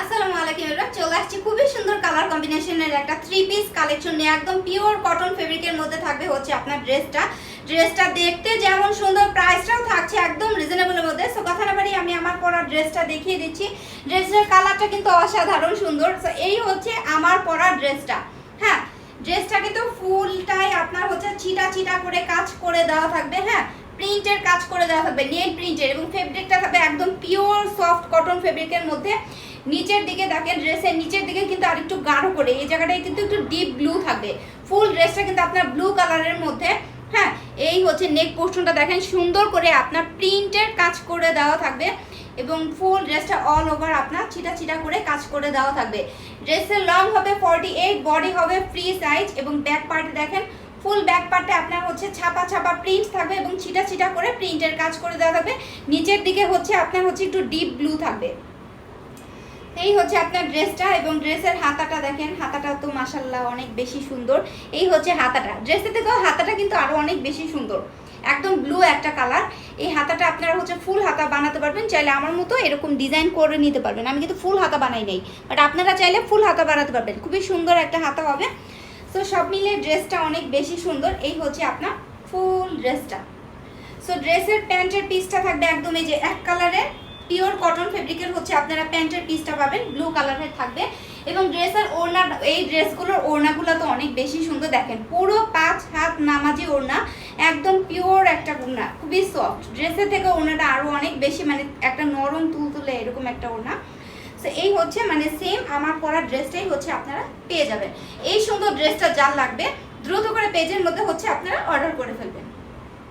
আসসালামু আলাইকুম চলে খুবই সুন্দর কালার কম্বিনেশনের একটা থ্রি পিস কালেকশন নিয়ে। একদম পিওর কটন ফেব্রিকের মধ্যে থাকবে হচ্ছে আপনার ড্রেসটা ড্রেসটা দেখতে যেমন সুন্দর প্রাইসটাও থাকছে একদম রিজনেবলের মধ্যে। সো কথা না আমি আমার পরা ড্রেসটা দেখিয়ে দিচ্ছি। কালারটা কিন্তু অসাধারণ সুন্দর। এই হচ্ছে আমার পরা ড্রেসটা হ্যাঁ ড্রেসটা কিন্তু ফুলটাই আপনার হচ্ছে ছিটা ছিটা করে কাজ করে দেওয়া থাকবে। হ্যাঁ প্রিন্টের কাজ করে দেওয়া থাকবে নেট প্রিন্টের এবং ফেব্রিকটা থাকবে একদম পিওর সফট কটন ফেব্রিকের মধ্যে। নিচের দিকে দেখেন ড্রেসের নিচের দিকে কিন্তু আরেকটু গাঢ় করে, এই জায়গাটায় কিন্তু একটু ডিপ ব্লু থাকবে। ফুল ড্রেসটা কিন্তু আপনার ব্লু কালারের মধ্যে হ্যাঁ এই হচ্ছে নেক পোর্শনটা দেখেন, সুন্দর করে আপনার প্রিন্টের কাজ করে দেওয়া থাকবে এবং ফুল ড্রেসটা অল ওভার আপনার ছিটা ছিটা করে কাজ করে দেওয়া থাকবে। ড্রেসের লং হবে ফর্টি এইট বডি হবে ফ্রি সাইজ এবং ব্যাক পার্টে দেখেন ফুল ব্যাক পার্টে আপনার হচ্ছে ছাপা ছাপা প্রিন্ট থাকবে এবং ছিটা ছিটা করে প্রিন্টের কাজ করে দেওয়া থাকবে। নিচের দিকে হচ্ছে আপনার হচ্ছে একটু ডিপ ব্লু থাকবে। এই হচ্ছে আপনার ড্রেসটা এবং ড্রেসের হাতাটা দেখেন, হাতাটা তো মাসাল্লাহ অনেক বেশি সুন্দর। এই হচ্ছে হাতাটা। ড্রেসের থেকেও হাতাটা কিন্তু আরও অনেক বেশি সুন্দর। একদম ব্লু একটা কালার এই হাতাটা আপনারা হচ্ছে ফুল হাতা বানাতে পারবেন। চাইলে আমার মতো এরকম ডিজাইন করে নিতে পারবেন। আমি কিন্তু ফুল হাতা বানাই নাই। বাট আপনারা চাইলে ফুল হাতা বানাতে পারবেন। খুবই সুন্দর একটা হাতা হবে। তো সব মিলিয়ে ড্রেসটা অনেক বেশি সুন্দর। এই হচ্ছে আপনার ফুল ড্রেসটা সো ড্রেসের প্যান্টের পিসটা থাকবে একদম এই যে এক কালারের। পিওর কটন ফেব্রিকের হচ্ছে আপনারা প্যান্টের পিসটা পাবেন ব্লু কালারের থাকবে। এবং ড্রেসের ওড়না, এই ড্রেসগুলোর ওড়নাগুলো তো অনেক বেশি সুন্দর। দেখেন, পুরো পাঁচ হাত নামাজি ওড়না, একদম পিওর একটা ওড়না, খুবই সফট ড্রেসের থেকে ওড়নাটা আরও অনেক বেশি মানে একটা নরম, তুলতুলে এরকম একটা ওড়না। তো এই হচ্ছে মানে সেম আমার পরা ড্রেসটাই হচ্ছে আপনারা পেয়ে যাবেন। এই সুন্দর ড্রেসটা যার লাগবে, দ্রুত করে পেজের মধ্যে হচ্ছে আপনারা অর্ডার করে ফেলবেন।